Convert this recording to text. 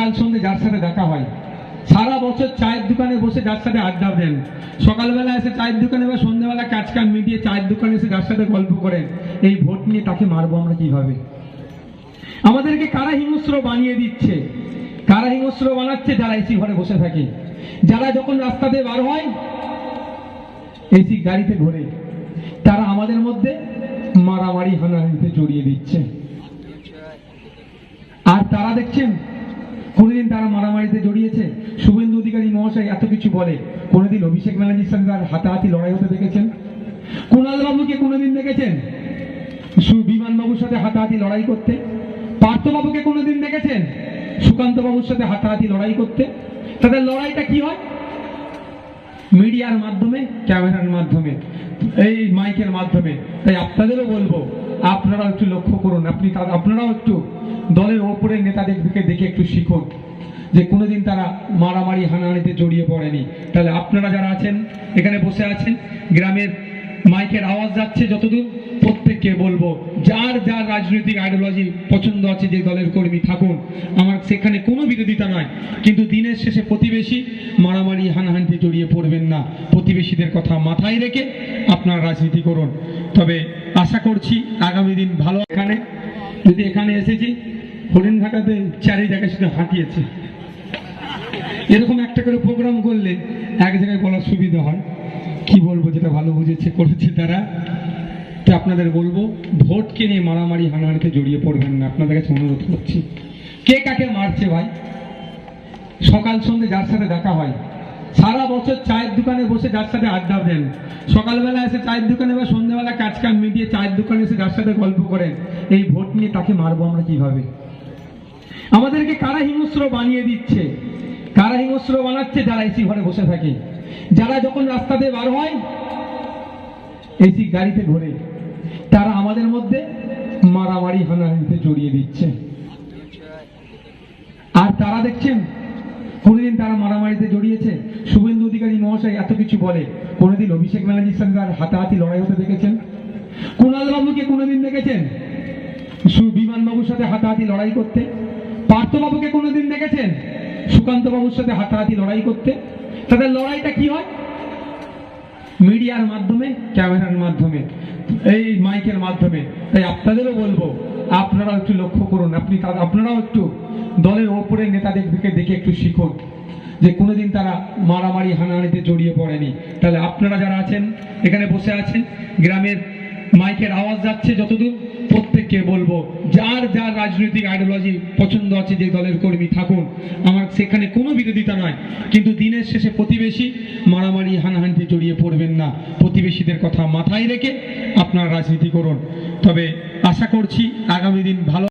সকাল সন্ধ্যে যার সাথে দেখা হয়। সারা বছর চায়ের দোকানে বসে যার সাথে আড্ডা দেন। সকালবেলা এসে চায়ের দোকানে বা সন্ধ্যাবেলা কাজ কাম মিটিয়ে চায়ের দোকানে এসে যার সাথে গল্প করেন এই ভোট নিয়ে তাকে মারবো আমরা কীভাবে? আমাদেরকে কারা হিংস্র বানিয়ে দিচ্ছে? কারা হিংস্র বানাচ্ছে? যারা এসি ঘরে বসে থাকে। যারা যখন রাস্তাতে বার হয়, এসি গাড়িতে ঘোরে। তারা আমাদের মধ্যে মারামারি, হানাহানিতে জড়িয়ে দিচ্ছে। আর তারা দেখছেন মারামারিতে জড়িয়েছে? শুভেন্দু অধিকারী মহাশয় এত কিছু বলে। কোনোদিন অভিষেক ব্যানার্জির সঙ্গে তার হাতাহাতি লড়াই হতে দেখেছেন? কুণাল বাবুকে কোনোদিন দেখেছেন? সু- বিমানবাবুর সাথে হাতাহাতি লড়াই করতে? পার্থবাবুকে কোনোদিন দেখেছেন? সুকান্ত বাবুর সাথে হাতাহাতি লড়াই করতে? তাদের লড়াইটা কি হয়? মিডিয়ার মাধ্যমে, ক্যামেরার মাধ্যমে, এই মাইকের মাধ্যমে। তাই আপনাদেরও বলব, আপনারাও একটু লক্ষ্য করুন। আপনি আপনারাও একটু দলের ওপরের নেতাদেরকে দেখে একটু শিখুন। যে কোনোদিন তারা মারামারি, হানাহানিতে জড়িয়ে পড়েনি। তাহলে আপনারা যারা আছেন, এখানে বসে আছেন, গ্রামের মাইকের আওয়াজ যাচ্ছে যতদূর, প্রত্যেককে বলব, যার যার রাজনৈতিক আইডিওলজি পছন্দ আছে, যে দলের কর্মী থাকুন। আমার সেখানে কোনো বিরোধিতা নয়, কিন্তু দিনের শেষে প্রতিবেশী মারামারি, হানাহানিতে জড়িয়ে পড়বেন না। প্রতিবেশীদের কথা মাথায় রেখে আপনারা রাজনীতি করুন। তবে আশা করছি আগামী দিন ভালো এখানে। যদি এখানে এসেছি, হরিণঘাটাতে চারি জায়গায় শুধু হাঁটিয়েছে। এরকম একটা করে প্রোগ্রাম করলে এক জায়গায় বলার সুবিধা হয়। কি বলব যেটা ভালো বুঝেছে, করেছে তারা? তো আপনাদের বলব ভোটকে নিয়ে মারামারি হানাহানিতে জড়িয়ে পড়বেন না। আপনাদের কাছে অনুরোধ করছি। কে কাকে মারছে ভাই? সকাল সন্ধ্যে যার সাথে দেখা হয়। সারা বছর চায়ের দোকানে বসে যার সাথে আড্ডা দেন। সকালবেলা এসে চায়ের দোকানে বা সন্ধ্যাবেলা কাজ কাম মিটিয়ে চায়ের দোকানে এসে যার সাথে গল্প করেন, এই ভোট নিয়ে তাকে মারবো আমরা কীভাবে? আমাদেরকে কারা হিংস্র বানিয়ে দিচ্ছে? কারা হিংস্র বানাচ্ছে, যারা এসি ঘরে বসে থাকে। যারা যখন রাস্তাতে বার হয় এসি গাড়িতে ঘোরে তারা আমাদের মধ্যে মারামারি, হানাহানিতে জড়িয়ে দিচ্ছে। আর তারা দেখছেন, কোনোদিন তারা মারামারিতে জড়িয়েছে। শুভেন্দু অধিকারী মহাশয় এত কিছু বলে। কোনোদিন অভিষেক ব্যানার্জির সঙ্গে তার হাতাহাতি লড়াই হতে দেখেছেন? কুণাল বাবুকে কোনোদিন দেখেছেন? বিমানবাবুর সাথে হাতাহাতি লড়াই করতে? পার্থবাবুকে কোনোদিন দেখেছেন? সুকান্ত বাবুর সাথে হাতাহাতি লড়াই করতে। তাদের লড়াইটা কি হয়? মিডিয়ার মাধ্যমে, ক্যামেরার মাধ্যমে, এই মাইকের মাধ্যমে। তাই আপনাদেরও বলব, আপনারাও একটু লক্ষ্য করুন। আপনি আপনারাও একটু দলের ওপরের নেতাদেরকে দেখে একটু শিখুন যে কোনোদিন তারা মারামারি, হানাহানিতে জড়িয়ে পড়েনি। তাহলে আপনারা যারা আছেন, এখানে বসে আছেন, গ্রামের মাইকের আওয়াজ যাচ্ছে যতদূর, প্রত্যেককে বলব, যার যার রাজনৈতিক আইডিওলজি পছন্দ আছে যে দলের কর্মী থাকুন সেখানে কোনো বিরোধিতা নয়। কিন্তু দিনের শেষে প্রতিবেশী মারামারি, হানাহানিতে জড়িয়ে পড়বেন না। প্রতিবেশীদের কথা মাথায় রেখে আপনারা রাজনীতি করুন। তবে আশা করছি আগামী দিন ভালো